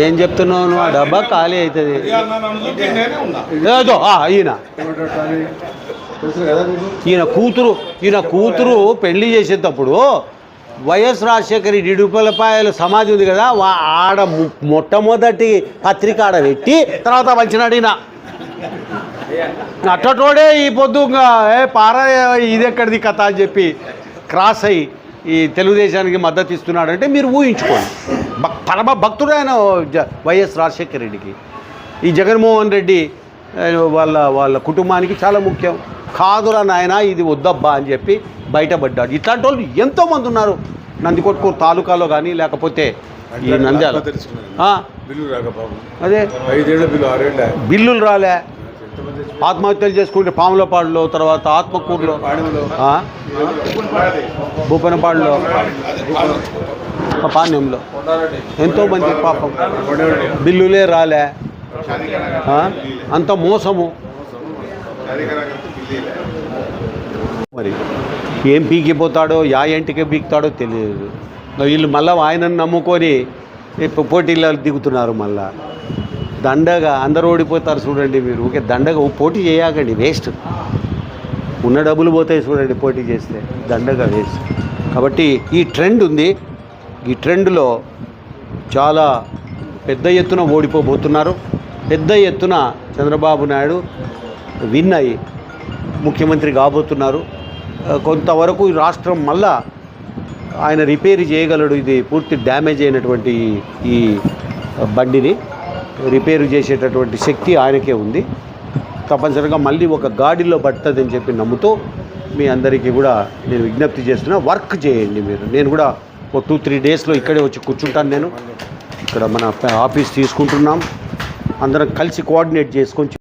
ఏం చెప్తున్నావు నువ్వు? ఆ డబ్బా ఖాళీ అవుతుంది. ఏదో ఆ, ఈయన. ఈయన కూతురు ఈయన కూతురు పెళ్ళి చేసేటప్పుడు వైఎస్ రాజశేఖర్ రెడ్డి ఇడుపలపాయలు సమాధి ఉంది కదా వా- ఆడ ము- మొట్టమొదటి పత్రిక ఆడ పెట్టి తర్వాత వచ్చినాడు ఈయన అట్టటోడే ఈ పొద్దు ఇంకా, ఏ పార ఇది ఎక్కడిది కథ అని చెప్పి క్రాస్ అయ్యి ఈ తెలుగుదేశానికి మద్దతు ఇస్తున్నాడంటే మీరు ఊహించుకోండి. పరమ భక్తుడు ఆయన జ- వైఎస్ రాజశేఖర రెడ్డికి. ఈ జగన్మోహన్ రెడ్డి వాళ్ళ వాళ్ళ కుటుంబానికి చాలా ముఖ్యం. కాదురా నాయన ఇది వద్దబ్బా అని చెప్పి బయటపడ్డాడు. ఇట్లాంటి వాళ్ళు ఎంతోమంది ఉన్నారు. నందికొట్కూరు తాలూకాలో కానీ లేకపోతే ఈ నంద్యాల. అదే. బిల్లులు రాలే. ఆత్మహత్యలు చేసుకుంటే పాములపాడులో తర్వాత ఆత్మకూరులో? భూపనపాడులో పాణ్యంలో ఎంతో మంది పాపం. బిల్లులే రాలే. అంత మోసము. మరి ఏం పీకిపోతాడో యా ఇంటికి పీకుతాడో తెలియదు. వీళ్ళు మళ్ళీ ఆయనను నమ్ముకొని ఇప్పుడు పోటీల్లో దిగుతున్నారు మళ్ళా. దండగా అందరూ ఓడిపోతారు చూడండి మీరు. ఓకే దండగా పోటీ చేయకండి వేస్ట్. ఉన్న డబ్బులు పోతాయి చూడండి పోటీ చేస్తే. దండగా వేస్ట్. కాబట్టి ఈ ట్రెండ్ ఉంది. ఈ ట్రెండ్లో చాలా పెద్ద ఎత్తున ఓడిపోబోతున్నారు. పెద్ద ఎత్తున చంద్రబాబు నాయుడు విన్ అయి ముఖ్యమంత్రి కాబోతున్నారు. కొంతవరకు ఈ రాష్ట్రం మళ్ళా ఆయన రిపేర్ చేయగలడు. ఇది పూర్తి డ్యామేజ్ అయినటువంటి ఈ- బండిని రిపేరు చేసేటటువంటి శక్తి ఆయనకే ఉంది. తప్పనిసరిగా మళ్ళీ ఒక గాడిలో పడుతుందని చెప్పి నమ్ముతూ మీ అందరికీ కూడా నేను విజ్ఞప్తి చేస్తున్నా వర్క్ చేయండి మీరు. నేను కూడా ఒక టూ త్రీ డేస్లో ఇక్కడే వచ్చి కూర్చుంటాను నేను. ఇక్కడ మన ఆఫీస్ తీసుకుంటున్నాం. అందరం కలిసి కోఆర్డినేట్ చేసుకొని